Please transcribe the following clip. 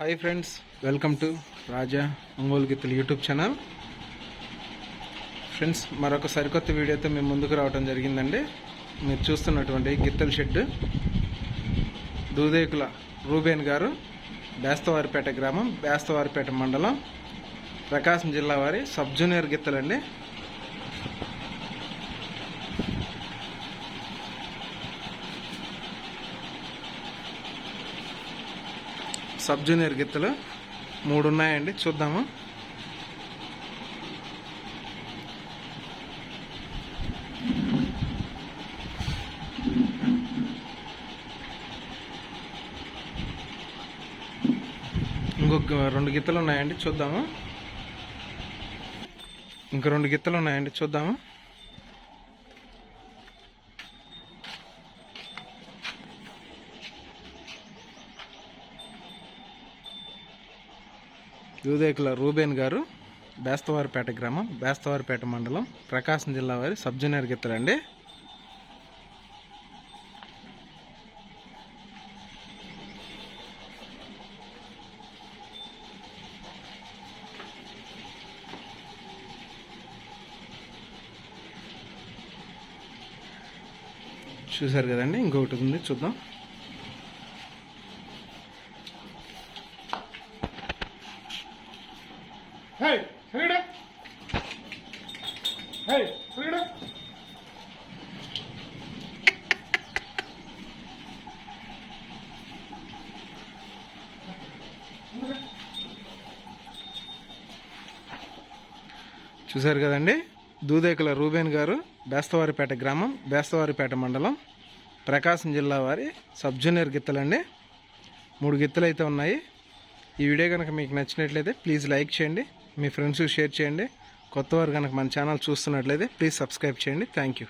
Hi friends welcome to Raja Ongole గీతలు YouTube channel friends మరొక సరికొత్త వీడియోతో మేము ముందుకు రావడం జరిగిందండి. మీరు చూస్తున్నటువంటి గిత్తల షెడ్ దూదేకుల రూబేన్ గారు బేస్తవారిపేట గ్రామం బేస్తవారిపేట మండలం ప్రకాశం జిల్లా వారి సబ్ జూనియర్ గిత్తలండి. సబ్ జూనియర్ గిత్తలు మూడు ఉన్నాయండి చూద్దాము. ఇంకొక రెండు గిత్తలు ఉన్నాయండి చూద్దాము. ఇంక రెండు గిత్తలు ఉన్నాయండి చూద్దాము. యూదేకుల రూబేన్ గారు బేస్తవారిపేట గ్రామం బేస్తవారిపేట మండలం ప్రకాశం జిల్లా వారి సబ్ జూనియర్ గిత్తలండి. చూసారు కదండి ఇంకొకటి ఉంది చూద్దాం. హే read హే Hey, చూశారు కదండి? దూదేకుల రూబేన్ గారు బేస్తవారిపేట గ్రామం బేస్తవారిపేట మండలం ప్రకాశం జిల్లా వారి సబ్ జూనియర్ గిత్తలండి. మూడు గిత్తలు అయితే ఉన్నాయి. ఈ వీడియో కనుక మీకు నచ్చినట్లయితే ప్లీజ్ లైక్ చేయండి. మీ ఫ్రెండ్స్కి షేర్ చేయండి. కొత్తవారు కనుక మన ఛానల్ చూస్తున్నట్లయితే ప్లీజ్ సబ్స్క్రైబ్ చేయండి. Thank you.